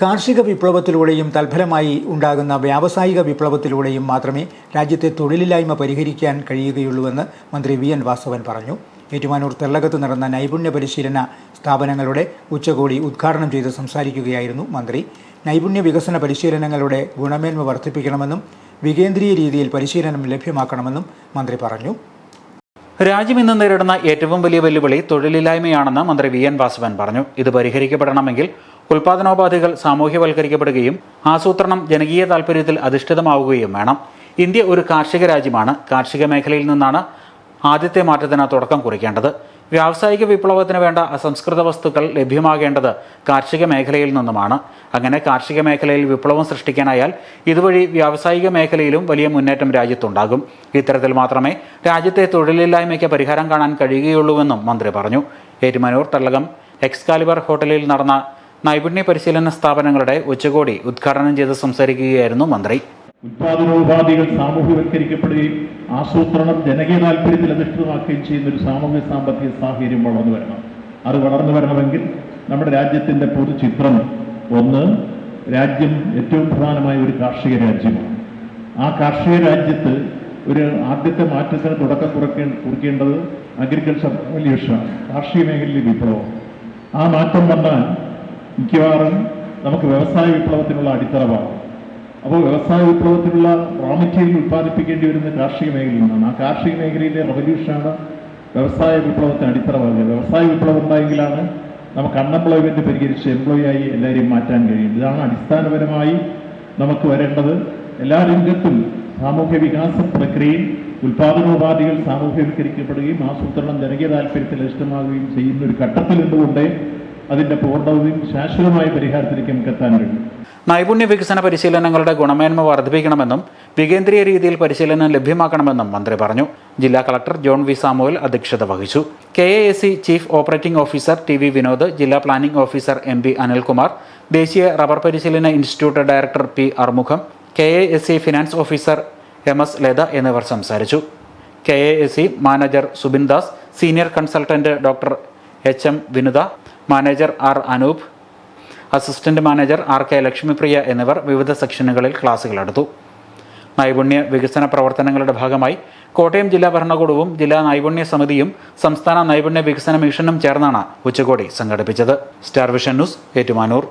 കാർഷിക വിപ്ലവത്തിലൂടെയും തൽഫലമായി ഉണ്ടാകുന്ന വ്യാവസായിക വിപ്ലവത്തിലൂടെയും മാത്രമേ രാജ്യത്തെ തൊഴിലില്ലായ്മ പരിഹരിക്കാൻ കഴിയുകയുള്ളൂവെന്ന് മന്ത്രി വി എൻ വാസവൻ പറഞ്ഞു. ഏറ്റുമാനൂർ തെള്ളകത്ത് നടന്ന നൈപുണ്യ പരിശീലന സ്ഥാപനങ്ങളുടെ ഉച്ചകോടി ഉദ്ഘാടനം ചെയ്ത് സംസാരിക്കുകയായിരുന്നു മന്ത്രി. നൈപുണ്യ വികസന പരിശീലനങ്ങളുടെ ഗുണമേന്മ വർദ്ധിപ്പിക്കണമെന്നും വികേന്ദ്രീയ രീതിയിൽ പരിശീലനം ലഭ്യമാക്കണമെന്നും മന്ത്രി പറഞ്ഞു. രാജ്യം ഇന്ന് നേരിടുന്ന ഏറ്റവും വലിയ വെല്ലുവിളി തൊഴിലില്ലായ്മയാണെന്ന് മന്ത്രി വി എൻ വാസവൻ പറഞ്ഞു. ഇത് പരിഹരിക്കപ്പെടണമെങ്കിൽ ഉൽപാദനോപാധികൾ സാമൂഹ്യവൽക്കരിക്കപ്പെടുകയും ആസൂത്രണം ജനകീയ താൽപര്യത്തിൽ അധിഷ്ഠിതമാവുകയും വേണം. ഇന്ത്യ ഒരു കാർഷിക രാജ്യമാണ്. കാർഷിക മേഖലയിൽ നിന്നാണ് ആദ്യത്തെ മാറ്റത്തിന് തുടക്കം കുറിക്കേണ്ടത്. വ്യാവസായിക വിപ്ലവത്തിന് വേണ്ട അസംസ്കൃത വസ്തുക്കൾ ലഭ്യമാകേണ്ടത് കാർഷിക മേഖലയിൽ നിന്നുമാണ്. അങ്ങനെ കാർഷിക മേഖലയിൽ വിപ്ലവം സൃഷ്ടിക്കാനായാൽ ഇതുവഴി വ്യാവസായിക മേഖലയിലും വലിയ മുന്നേറ്റം രാജ്യത്തുണ്ടാകും. ഇത്തരത്തിൽ മാത്രമേ രാജ്യത്തെ തൊഴിലില്ലായ്മയ്ക്ക് പരിഹാരം കാണാൻ കഴിയുകയുള്ളൂവെന്നും മന്ത്രി പറഞ്ഞു. ഏറ്റുമാനൂർ തള്ളകം എക്സ്കാലിബർ ഹോട്ടലിൽ നടന്ന നൈപുണ്യ പരിശീലന സ്ഥാപനങ്ങളുടെ ഉച്ചകോടി ഉദ്ഘാടനം ചെയ്ത് സംസാരിക്കുകയായിരുന്നു മന്ത്രി. ഉത്പാദനോപാധികൾ സാമൂഹ്യവൽക്കരിക്കപ്പെടുകയും ആസൂത്രണം ജനകീയ താല്പര്യത്തിൽ അധിഷ്ഠിതമാക്കുകയും ചെയ്യുന്ന ഒരു സാമൂഹ്യ സാമ്പത്തിക സാഹചര്യം വളർന്നു വരണം. അത് വളർന്നു വരണമെങ്കിൽ നമ്മുടെ രാജ്യത്തിന്റെ പൊതുചിത്രം ഒന്ന് രാജ്യം ഏറ്റവും പ്രധാനമായ ഒരു കാർഷിക രാജ്യമാണ്. ആ കാർഷിക രാജ്യത്ത് ഒരു ആദ്യത്തെ മാറ്റത്തിന് തുടക്കം കുറിക്കേ കുറിക്കേണ്ടത് അഗ്രികൾച്ചർ റവല്യൂഷനാണ് കാർഷിക മേഖലയിലെ വിപ്ലവം. ആ മാറ്റം വന്നാൽ മിക്കവാറും നമുക്ക് വ്യവസായ വിപ്ലവത്തിനുള്ള അടിത്തറവാണ്. അപ്പോൾ വ്യവസായ വിപ്ലവത്തിനുള്ള റോ മെറ്റീരിയൽ ഉത്പാദിപ്പിക്കേണ്ടി വരുന്ന കാർഷിക മേഖലയിൽ നിന്നാണ്. ആ കാർഷിക മേഖലയിലെ റവല്യൂഷനാണ് വ്യവസായ വിപ്ലവത്തിന് അടിത്തറവാകുക വ്യവസായ വിപ്ലവം ഉണ്ടായെങ്കിലാണ് നമുക്ക് അൺഎംപ്ലോയ്മെന്റ് പരിഹരിച്ച് എംപ്ലോയി ആയി എല്ലാവരെയും മാറ്റാൻ കഴിയുന്നത്. ഇതാണ് അടിസ്ഥാനപരമായി നമുക്ക് വരേണ്ടത്. എല്ലാ രംഗത്തും സാമൂഹ്യ വികാസ പ്രക്രിയയിൽ ഉൽപാദനോപാധികൾ സാമൂഹ്യവൽക്കരിക്കപ്പെടുകയും ആസൂത്രണം ജനകീയ താല്പര്യത്തിൽ ഇഷ്ടമാകുകയും ചെയ്യുന്ന ഒരു ഘട്ടത്തിൽ നിന്നുകൊണ്ട് അതിന്റെ പൂർണതയും ശാശ്വതമായ പരിഹാരത്തിലേക്ക് നമുക്ക് എത്താൻ കഴിയും. നൈപുണ്യ വികസന പരിശീലനങ്ങളുടെ ഗുണമേന്മ വർദ്ധിപ്പിക്കണമെന്നും വികേന്ദ്രീയ രീതിയിൽ പരിശീലനം ലഭ്യമാക്കണമെന്നും മന്ത്രി പറഞ്ഞു. ജില്ലാ കളക്ടർ ജോൺ വി സാമുവൽ അധ്യക്ഷത വഹിച്ചു. K A S C chief operating officer T V Vinod ജില്ലാ planning officer M P Anilkumar ദേശീയ റബ്ബർ പരിശീലന institute director P Arumugam K A S C finance officer M S Latha എന്നിവർ സംസാരിച്ചു. K A S C manager Subindas senior consultant doctor H M Vinutha manager R Anoop assistant manager R K Lakshmipriya എന്നിവർ വിവിധ സെക്ഷനുകളിൽ ക്ലാസുകളെടുത്തു നൈപുണ്യ വികസന പ്രവർത്തനങ്ങളുടെ ഭാഗമായി കോട്ടയം ജില്ലാ ഭരണകൂടവും ജില്ലാ നൈപുണ്യ സമിതിയും സംസ്ഥാന നൈപുണ്യ വികസന മിഷനും ചേർന്നാണ് ഉച്ചകോടി സംഘടിപ്പിച്ചത്. Star vision news Ettumanoor.